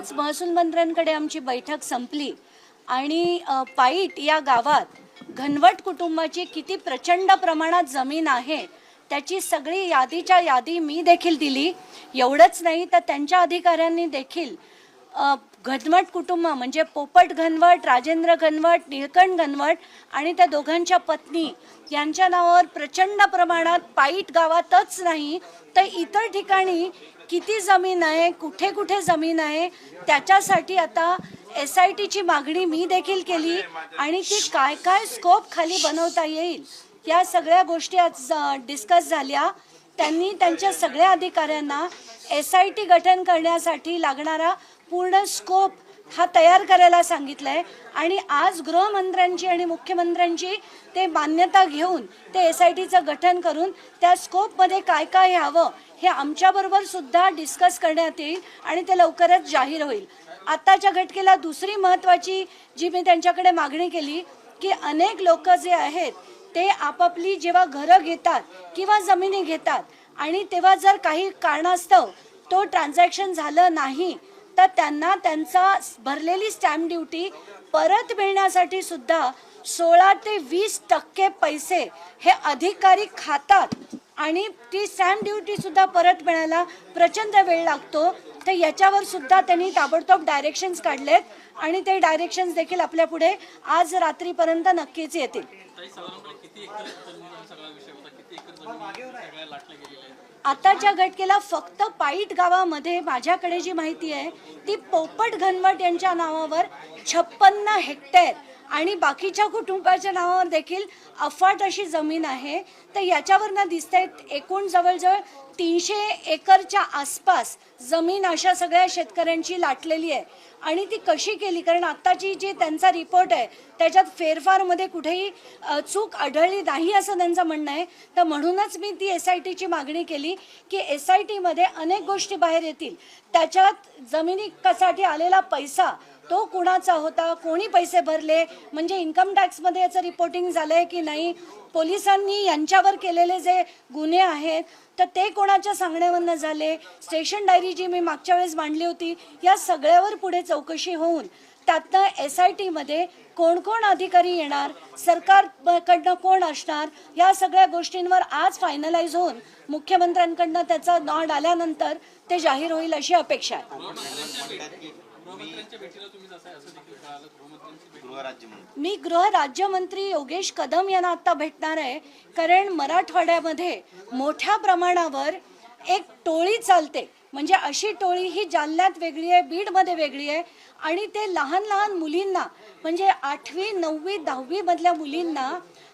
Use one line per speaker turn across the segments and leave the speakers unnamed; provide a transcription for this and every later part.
आज महसूल मंत्र्यांकडे आमची बैठक संपली आणि पाईट या गावात घनवट कुटुंबाची किती प्रचंड प्रमाणात जमीन आहे त्याची सगळी यादीच्या यादी मी देखील दिली. एवढंच नाही तर त्यांच्या अधिकाऱ्यांनी देखील घनवट कुटुंब म्हणजे पोपट घनवट राजेंद्र घनवट निळकंठ घनवट आणि त्या दोघांच्या पत्नी यांच्या नावावर प्रचंड प्रमाणात पाईट गावातच नाही तर इतर ठिकाणी किती जमीन आहे कुठे कुठे जमीन आहे त्याच्यासाठी आता एस आय टीची मागणी मी देखील केली आणि ती काय काय स्कोप खाली बनवता येईल या सगळ्या गोष्टी आज डिस्कस झाल्या. त्यांनी त्यांच्या सगळ्या अधिकाऱ्यांना एस आय टी गठन करण्यासाठी लागणारा पूर्ण स्कोप हा तयार करायला सांगितलंय. आणि आज गृहमंत्र्यांची आणि मुख्यमंत्र्यांची ते मान्यता घेऊन ते एस आय टीचं गठन करून त्या स्कोपमध्ये काय काय यावं हे आमच्याबरोबर सुद्धा डिस्कस करण्यात येईल आणि ते लवकरच जाहीर होईल. आत्ताच्या घटकेला दुसरी महत्त्वाची जी मी त्यांच्याकडे मागणी केली की अनेक लोक जे आहेत ते आपापली जेव्हा घरं घेतात किंवा जमिनी घेतात आणि तेव्हा जर काही कारणास्तव तो ट्रान्झॅक्शन झालं नाही तर त्यांना त्यांचा भरलेली स्टॅम्प ड्युटी परत मिळण्यासाठी सुद्धा सोळा ते वीस टक्के पैसे हे अधिकारी खातात. आणि ती स्टॅम्प ड्युटी सुद्धा परत मिळायला प्रचंड वेळ लागतो. तर याच्यावर सुद्धा त्यांनी ताबडतोब डायरेक्शन्स काढलेत आणि ते डायरेक्शन्स देखील आपल्या पुढे आज रात्रीपर्यंत नक्कीच येतील. आताच्या घटकेला फक्त पाईट गावामध्ये माझ्याकडे जी माहिती आहे ती पोपट घनवट यांच्या नावावर छप्पन्न हेक्टर आणि बाकीच्या कुटुंबाच्या नावावर देखील अफाट अशी जमीन आहे. तर याच्यावरनं दिसतंय एकूण जवळजवळ तीनशे एकरच्या आसपास जमीन अशा सगळ्या शेतकऱ्यांची लाटलेली आहे. आणि ती कशी केली? कारण आत्ताची जी त्यांचा रिपोर्ट आहे त्याच्यात फेरफारमध्ये कुठेही चूक आढळली नाही असं त्यांचं म्हणणं आहे. तर म्हणूनच मी ती एस आय टीची मागणी केली की एस आय टीमध्ये अनेक गोष्टी बाहेर येतील. त्याच्यात जमिनी कसाठी आलेला पैसा तो कुणाचा होता? कोणी पैसे भरले? म्हणजे इन्कम टॅक्समध्ये याचं रिपोर्टिंग झालं आहे की नाही? पोलिसांनी यांच्यावर केलेले जे गुन्हे आहेत तर ते कोणाच्या सांगण्यावरनं झाले? स्टेशन डायरी जी मी मागच्या वेळेस मांडली होती या सगळ्यावर पुढे चौकशी होऊन त्यातनं एस आय टीमध्ये कोण कोण अधिकारी येणार सरकारकडनं कोण असणार या सगळ्या गोष्टींवर आज फायनलाइज होऊन मुख्यमंत्र्यांकडनं त्याचा नॉड आल्यानंतर ते जाहीर होईल अशी अपेक्षा आहे.
गृहराज्यमंत्री
मी गृह राज्यमंत्री योगेश कदम यांना आता भेटणार आहे कारण मराठवाड्यामध्ये मोठ्या प्रमाणावर एक टोळी चालते. म्हणजे अशी टोळी ही जालन्यात वेगळी आहे बीडमध्ये वेगळी आहे आणि ते लहान लहान मुलींना म्हणजे आठवी नववी दहावी मधल्या मुलींना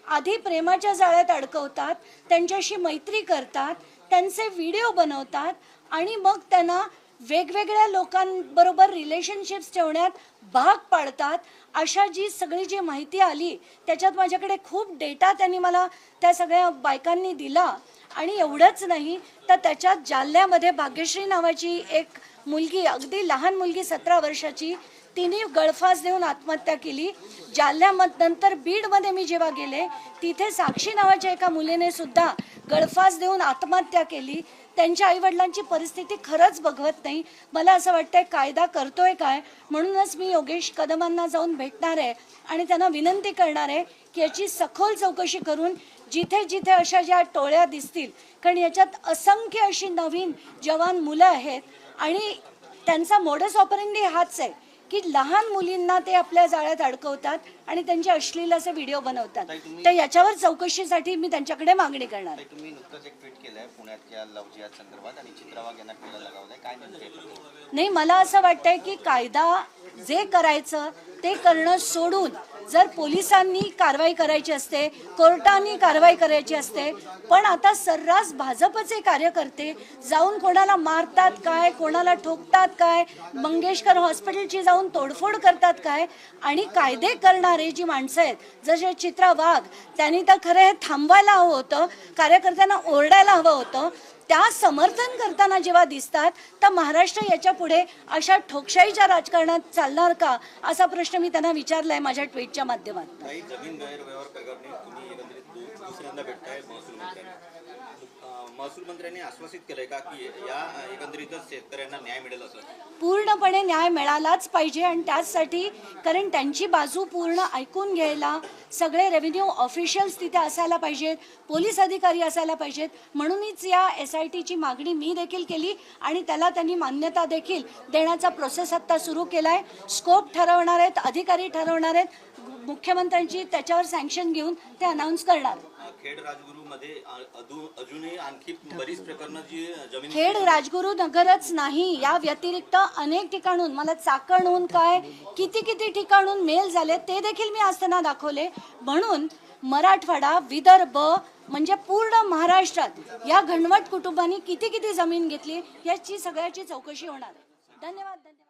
आधी प्रेमाच्या जाळ्यात अडकवतात त्यांच्याशी मैत्री करतात त्यांचे व्हिडिओ बनवतात आणि मग त्यांना वेगवेगळ्या लोकांबरोबर रिलेशनशिप्स ठेवण्यात भाग पाडतात. अशा जी सगळी जी माहिती आली त्याच्यात माझ्याकडे खूप डेटा त्यांनी मला त्या सगळ्या बायकांनी दिला. आणि एवढंच नाही तर त्याच्यात जालन्यामध्ये भाग्यश्री नावाची एक मुलगी अगदी लहान मुलगी सतरा वर्षाची तिने गळफास देऊन आत्महत्या केली. जालन्यामध नंतर बीडमध्ये मी जेव्हा गेले तिथे साक्षी नावाच्या एका मुलीने सुद्धा गळफास देऊन आत्महत्या केली. त्यांच्या आईवडिलांची परिस्थिती खरंच बघवत नाही. मला असं वाटतंय कायदा करतोय काय? म्हणूनच मी योगेश कदमांना जाऊन भेटणार आहे आणि त्यांना विनंती करणार आहे की याची सखोल चौकशी करून जिथे जिथे अशा ज्या टोळ्या दिसतील कारण याच्यात असंख्य अशी नवीन जवान मुलं आहेत आणि त्यांचा मोडस ऑपरेंडी हाच आहे. की लहान मुलींना ते आपल्या जाळ्यात अडकवतात आणि त्यांचे अश्लील असे व्हिडिओ बनवतात. तर याच्यावर चौकशीसाठी मी त्यांच्याकडे मागणी करणार. आहे
ताई, तुम्ही नुकतंच एक ट्विट केलंय पुण्यातल्या लव जिहाद संदर्भात आणि चित्रावाग यांना टिळा लगावलाय. काय नेमकं आहे?
नाही मला असं वाटतंय की कायदा जे करायचं ते करणं सोडून जर पोलिसांनी कारवाई करायची असते कोर्टांनी कारवाई करायची असते पण आता सर्रास भाजपचे कार्यकर्ते जाऊन कोणाला मारतात काय कोणाला ठोकतात काय मंगेशकर हॉस्पिटलची जाऊन तोडफोड करतात काय आणि कायदे करणारे जी माणसं आहेत जसे चित्रा वाघ त्यांनी तर खरं हे थांबवायला हवं होतं कार्यकर्त्यांना ओरडायला हवं होतं त्या समर्थन करताना जेव्हा दिसतात तर महाराष्ट्र याच्यापुढे अशा ठोकशाहीच्या राजकारणात चालणार का? असा प्रश्न मी त्यांना विचारलाय माझ्या ट्विटच्या माध्यमातून.
अं, महसूल मंत्र्यांनी आश्वासित केलंय का की या एकंदरीतच शेतकऱ्यांना न्याय मिळेल असं?
पूर्णपणे न्याय मिळालाच पाहिजे आणि त्याचसाठी कारण त्यांची बाजू पूर्ण ऐकून घ्यायला सगळे रेव्हेन्यू ऑफिशियल्स तिथे असायला पाहिजेत पोलीस अधिकारी असायला पाहिजेत म्हणूनच या एस आय टीची मागणी मी देखील केली आणि त्याला त्यांनी मान्यता देखील देण्याचा प्रोसेस आत्ता सुरू केला आहे स्कोप ठरवणार आहेत अधिकारी ठरवणार आहेत. मुख्यमंत्र्यांची त्याच्यावर सँक्शन घेऊन ते अनाऊन्स करणार.
अं, खेड राजगुरूमध्ये अं, अजून अजूनही आणखी बरीच प्रकरणं जी जमीन
खेड राजगुरू नगरच नाही. या व्यतिरिक्त अनेक ठिकाणून मला चाकणहून काय किती किती ठिकाणून मेल झाले ते देखील मी आज त्यांना दाखवले. म्हणून मराठवाडा विदर्भ म्हणजे पूर्ण महाराष्ट्रात या घनवट कुटुंबांनी किती किती जमीन घेतली याची सगळ्याची चौकशी होणार धन्यवाद धन्यवाद.